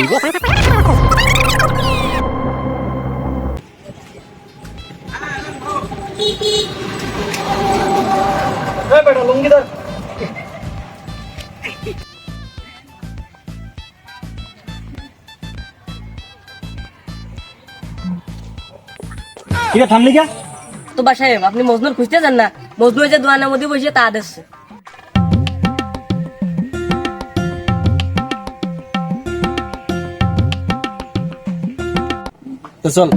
বেটা আছে থামলি কে? তো বাসায় আপনি মজনুর খুঁজতে যান না। মজনু যে দোয়ানের মধ্যে বসে তা দেখছে। তো চল।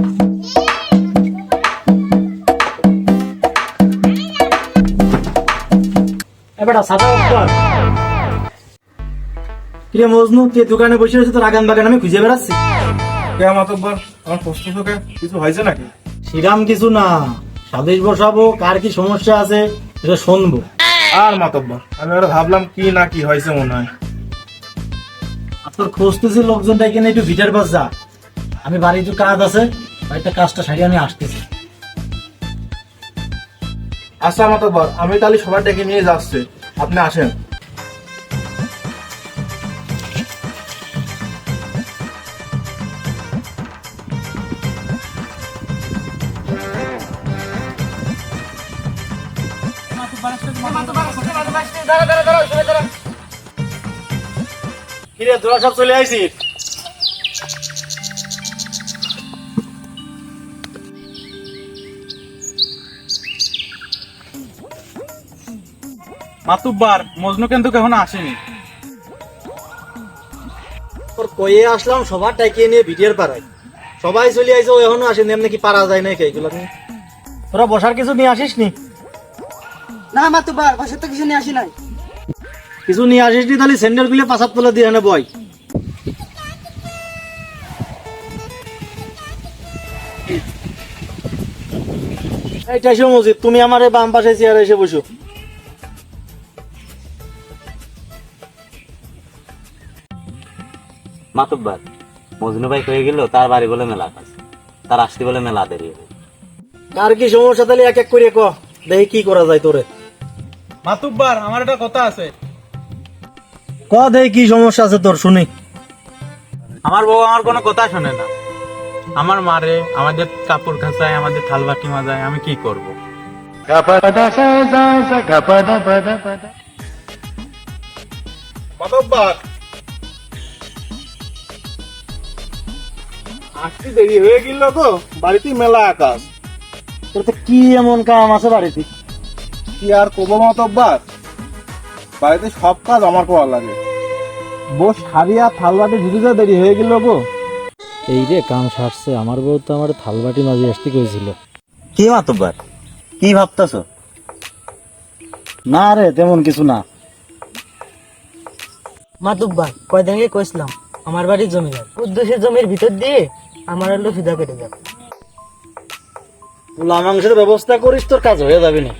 সাদা কিরে। মজনু তুই দোকানে বসে রয়েছে তোর আগান বাগান আমি খুঁজে বেড়াচ্ছি। কে মাতব্বর আমার প্রশ্ন তোকে কিছু হয়েছে নাকি? শ্রীরাম কিছু না। সাদেশ বসাবো কার কি সমস্যা আছে এটা শুনব। আর মাতব্বর আমি ওরা ভাবলাম কি না কি হয়েছে মনে হয়। আর তোর খুঁজতেছি লোকজনটা এখানে একটু ভিটার পাস যা। আমি বাড়ি একটু কাজ আছে বাড়িতে কাজটা সারিয়ে আমি আসতেছি। আচ্ছা মাতব্বর আমি তাহলে সবার ডেকে নিয়ে যাচ্ছি। আপনি আসেন। কিরে তোরা সব চলে আইছিস মাতুব্বার মজনু কিন্তু এখনও আসেনি। তোর কয়ে আসলাম সবার টাইকিয়ে নিয়ে ভিডিওর পাড়ায়। সবাই চলে আইছে ও এখনও আসেনি এমনি কি পারা যায় না এইগুলো তোরা বসার কিছু নিয়ে আসিস নি? না মাতুবার বাসায় তো কিছু নিয়ে আসি নাই। কিছু নিয়ে আসিস নি তাহলে স্যান্ডেলগুলো পাশাত তোলা দিয়ে এনে বয়। এইটা এসে মসজিদ তুমি আমার এই বাম পাশে চেয়ারে এসে বসো। মাতব্বার মজনু ভাই হয়ে গেল তার বাড়ি বলে মেলা কাজ তার আসতে বলে মেলা দেরি হবে। আর কি সমস্যা তাহলে এক এক করে ক দেখি কি করা যায় তোরে। মাতুব্বার আমার একটা কথা আছে। ক দেখি কি সমস্যা আছে তোর শুনি। আমার বউ আমার কোনো কথা শোনে না। আমার মারে আমাদের কাপড় খাঁচায় আমাদের থালবাটি মাজায় আমি কি করব? মাতব্বার আসতে দেরি হয়ে গেল তো বাড়িতে মেলা আকাশ। তোর তো কি এমন কাম আছে বাড়িতে? কি আর করব মাতব্বার বাড়িতে সব কাজ আমার করা লাগে। বস সারিয়া থালবাটি ধুতে দেরি হয়ে গেল গো। এই রে কাম সারছে। আমার বউ তো আমার থালবাটি মাঝে আসতে কইছিল। কি মাতব্বার কি ভাবতেছো? না রে তেমন কিছু না। মাতুব্বার কয়দিন আগে কইছিলাম আমার বাড়ির জমিদার উদ্দেশ্যে জমির ভিতর দিয়ে আমার হলো ফিদা কেটে যাবে। পোলা মাংসের ব্যবস্থা করিস তোর কাজ হয়ে যাবে না।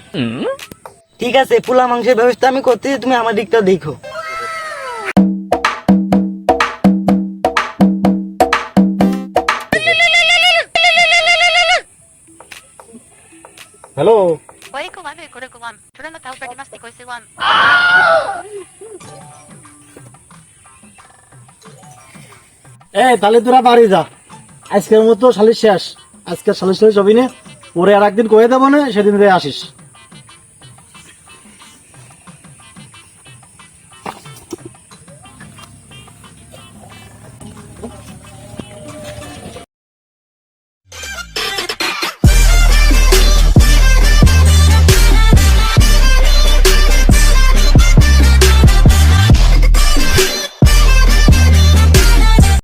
ঠিক আছে পোলা মাংসের ব্যবস্থা আমি করতে তুমি আমার দিকটা দেখো। হ্যালো? এ তাহলে তোরা বাড়ি যা। আজকের মতো সালিশ শেষ। আজকে সালিশ শালিশ হবি না। পরে আর একদিন কয়ে দেবো না, সেদিন আসিস।